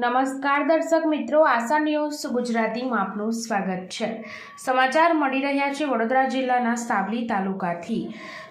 નમસ્કાર દર્શક મિત્રો, આશા ન્યૂઝ ગુજરાતીમાં આપનું સ્વાગત છે. સમાચાર મળી રહ્યા છે વડોદરા જિલ્લાના સાવલી તાલુકાથી.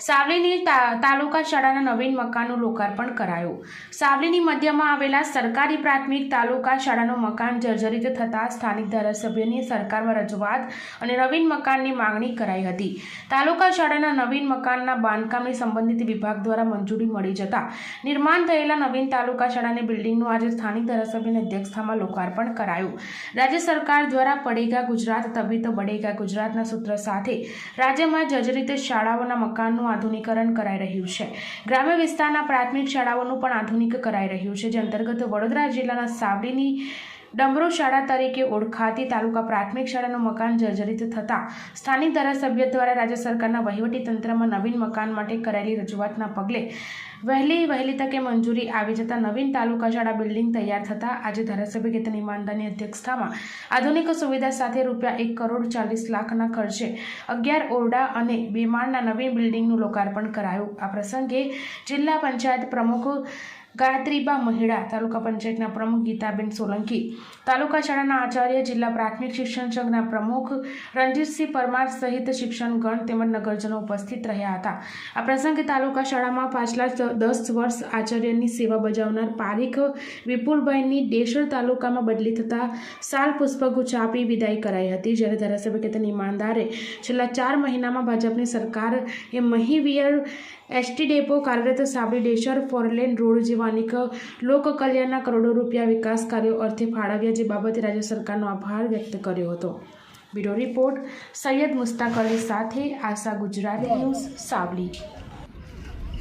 સાવલીની તાલુકા શાળાના નવીન મકાનનું લોકાર્પણ કરાયું. સાવલીની મધ્યમાં આવેલા સરકારી પ્રાથમિક તાલુકા શાળાનું મકાન જર્જરિત થતાં સ્થાનિક ધારાસભ્યની સરકારમાં રજૂઆત અને નવીન મકાનની માંગણી કરાઈ હતી. તાલુકા શાળાના નવીન મકાનના બાંધકામની સંબંધિત વિભાગ દ્વારા મંજૂરી મળી જતા નિર્માણ થયેલા નવીન તાલુકા શાળાની બિલ્ડિંગનું આજે સ્થાનિક ધારાસભ્યની અધ્યક્ષતામાં લોકાર્પણ કરાયું. રાજ્ય સરકાર દ્વારા પડેગા ગુજરાત તભી તો બડેગા ગુજરાતના સૂત્ર સાથે રાજ્યમાં જર્જરિત શાળાઓના મકાનનું આધુનિકરણ કરાઈ રહ્યું છે. ગ્રામ્ય વિસ્તારના પ્રાથમિક શાળાઓનું પણ આધુનિક કરાઈ રહ્યું છે, જે અંતર્ગત વડોદરા જિલ્લાના સાવલીની ડમરો શાળા તરીકે ઓળખાતી તાલુકા પ્રાથમિક શાળાનું મકાન જર્જરિત થતાં સ્થાનિક ધારાસભ્ય દ્વારા રાજ્ય સરકારના વહીવટી તંત્રમાં નવીન મકાન માટે કરાયેલી રજૂઆતના પગલે વહેલી વહેલી તકે મંજૂરી આવી જતાં નવીન તાલુકા શાળા બિલ્ડિંગ તૈયાર થતાં આજે ધારાસભ્ય કેતન ઈમાનદારની અધ્યક્ષતામાં આધુનિક સુવિધા સાથે રૂપિયા એક કરોડ ચાલીસ લાખના ખર્ચે અગિયાર ઓરડા અને બે માળના નવીન બિલ્ડિંગનું લોકાર્પણ કરાયું. આ પ્રસંગે જિલ્લા પંચાયત પ્રમુખ ગાયત્રીબા મહિડા તાલુકા પંચાયતના પ્રમુખ ગીતાબેન સોલંકી. તાલુકા શાળાના આચાર્ય, જિલ્લા પ્રાથમિક શિક્ષણ સંઘના પ્રમુખ રણજીતસિંહ પરમાર સહિત શિક્ષણગણ તેમજ નગરજનો ઉપસ્થિત રહ્યા હતા. આ પ્રસંગે તાલુકા શાળામાં પાછલા દસ વર્ષ આચાર્યની સેવા બજાવનાર પારીખ વિપુલભાઈની ડેસર તાલુકામાં બદલી થતાં સાલ પુષ્પગુચ્છ આપી વિદાય કરાઈ હતી. જ્યારે ધારાસભ્ય કેતન ઈમાનદારે છેલ્લા ચાર મહિનામાં ભાજપની સરકાર એ મહીવિયર એસટી ડેપો કાર્યરત સાબરી ડેશર ફોરલેન રોડ જેવા અનેક લોક કલ્યાણના કરોડો રૂપિયા વિકાસ કાર્યો અર્થે ફાળવ્યા જે બાબતે રાજ્ય સરકારનો આભાર વ્યક્ત કર્યો હતો. બ્યુરો રિપોર્ટ, સૈયદ મુસ્તાક અલી સાથે આશા ગુજરાતી ન્યૂઝ સાવલી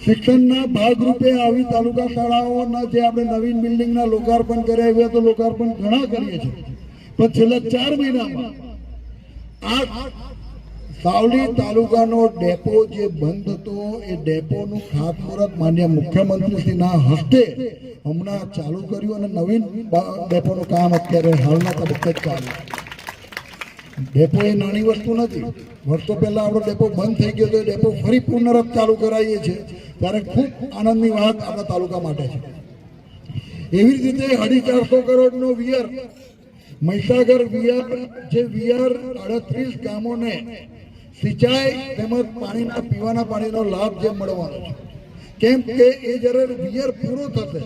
શિક્ષણના ભાગરૂપે આવી તાલુકા શાળાઓના જે આપણે નવીન બિલ્ડિંગના લોકાર્પણ કર્યા એવા તો લોકાર્પણ ઘણા કરીએ છીએ. પણ છેલ્લા ચાર મહિનામાં આ સાવલી તાલુકાનો ડેપો જે બંધ હતો, એ ડેપોનું ખાતમુહૂર્ત માન્ય મુખ્યમંત્રીશ્રીના હસ્તે હમણાં ચાલુ કર્યું અને નવીન ડેપોનું કામ અત્યારે હાલના તબક્કે જ ચાલુ. ડેપો એ નાની વસ્તુ નથી. વર્ષો પહેલાં આપણો ડેપો બંધ થઈ ગયો તો એ ડેપો ફરી પુનરત ચાલુ કરાવીએ છીએ. ત્યારે ખૂબ આનંદની વાત આપણા તાલુકા માટે છે. એવી રીતે અઢી ચારસો કરોડનો વિયર મહીસાગર વિયર જે વિયર અડત્રીસ ગામોને સિંચાઈ તેમજ પાણીના પીવાના પાણીનો લાભ જે મળવાનો છે. કેમ કે એ જ્યારે વિયર પૂરો થશે,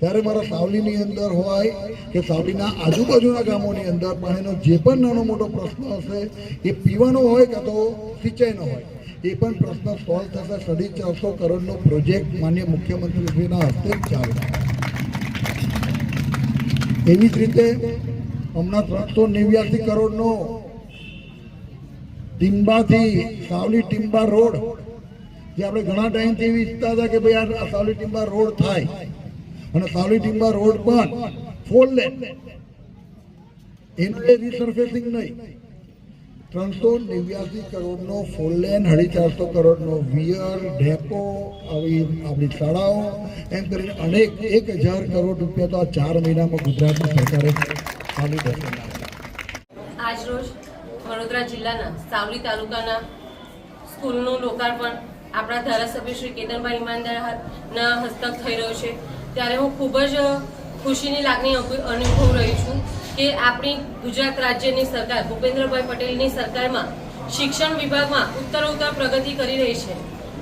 ત્યારે મારા સાવલીની અંદર હોય કે સાવલીના આજુબાજુના ગામોની અંદર પાણીનો જે પણ નાનો મોટો પ્રશ્ન હશે, એ પીવાનો હોય કાં તો સિંચાઈનો હોય, એ પણ પ્રશ્ન સોલ્વ થશે સાડી ચારસો કરોડનો પ્રોજેક્ટ માન્ય મુખ્યમંત્રીશ્રીના હસ્તે ચાલે. એવી જ રીતે હમણાં ત્રણસો નેવ્યાસી કરોડનો ટીમ્બાથી સાવલી ટીમ્બા રોડ. જે આપણે ઘણા ટાઈમથી એવી ઈચ્છતા હતા કે ભાઈ આ સાવલી ટીમ્બા રોડ થાય. અને સાવલી ટીમ્બા રોડ પણ ફોર લેન. એનું રિસર્ફેસિંગ નહીં. ત્રણસો નેવ્યાસી કરોડનો ફોર લેન અઢી ચારસો કરોડનો વિયર, ડેપો, આવી આપણી શાળાઓ. એમ કરીને અનેક, એક હજાર કરોડ રૂપિયા તો આ ચાર મહિનામાં ગુજરાતની સરકારે ચાલુ દર્શન આજરોજ વડોદરા જિલ્લાના સાવલી તાલુકાના સ્કૂલનું લોકાર્પણ આપણા ધારાસભ્ય શ્રી કેતનભાઈ ઈમાનદારના હસ્તક થઈ રહ્યું છે. ત્યારે હું ખૂબ જ ખુશીની લાગણી અનુભવ રહી છું કે આપણી ગુજરાત રાજ્યની સરકાર, ભૂપેન્દ્રભાઈ પટેલની સરકારમાં શિક્ષણ વિભાગમાં ઉત્તરોત્તર પ્રગતિ કરી રહી છે.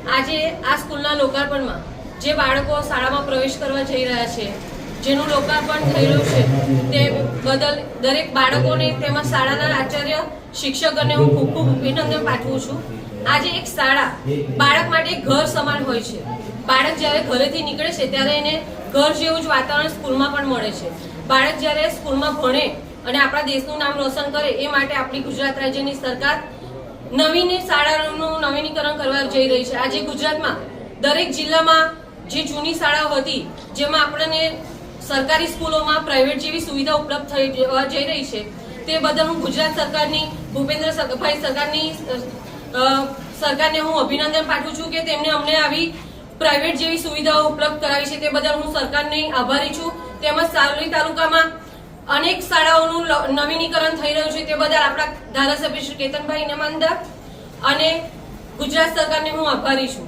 આજે આ સ્કૂલના લોકાર્પણમાં જે બાળકો શાળામાં પ્રવેશ કરવા જઈ રહ્યા છે જેનું લોકાર્પણ રહ્યું છે. તે બદલ દરેક બાળકોને તેમજ શાળાના આચાર્ય શિક્ષકોને હું ખૂબ ખૂબ અભિનંદન પાઠવું છું. આજે એક શાળા બાળક માટે ઘર સમાન હોય છે. બાળક જ્યારે ઘરેથી નીકળે છે, ત્યારે એને ઘર જેવું જ વાતાવરણ સ્કૂલમાં પણ મળે છે. બાળક જ્યારે સ્કૂલમાં ભણે અને આપણા દેશનું નામ રોશન કરે, એ માટે આપણી ગુજરાત રાજ્યની સરકાર નવીન શાળાઓનું નવીનીકરણ કરવા જઈ રહી છે. આજે ગુજરાતમાં દરેક જિલ્લામાં જે જૂની શાળાઓ હતી, જેમાં આપણને સરકારી સ્કૂલોમાં પ્રાઇવેટ જેવી સુવિધા ઉપલબ્ધ થઈ જઈ રહી છે. તે બદલ હું ગુજરાત સરકારની, ભૂપેન્દ્ર ભાઈ સરકારની સરકારને હું અભિનંદન પાઠવું છું કે તેમને અમને આવી પ્રાઇવેટ જેવી સુવિધાઓ ઉપલબ્ધ કરાવી છે. તે બદલ હું સરકારની આભારી છું. તેમજ સારોલી તાલુકામાં અનેક શાળાઓનું નવીનીકરણ થઈ રહ્યું છે. તે બદલ આપણા ધારાસભ્ય શ્રી કેતનભાઈ નમંદર અને ગુજરાત સરકારને હું આભારી છું.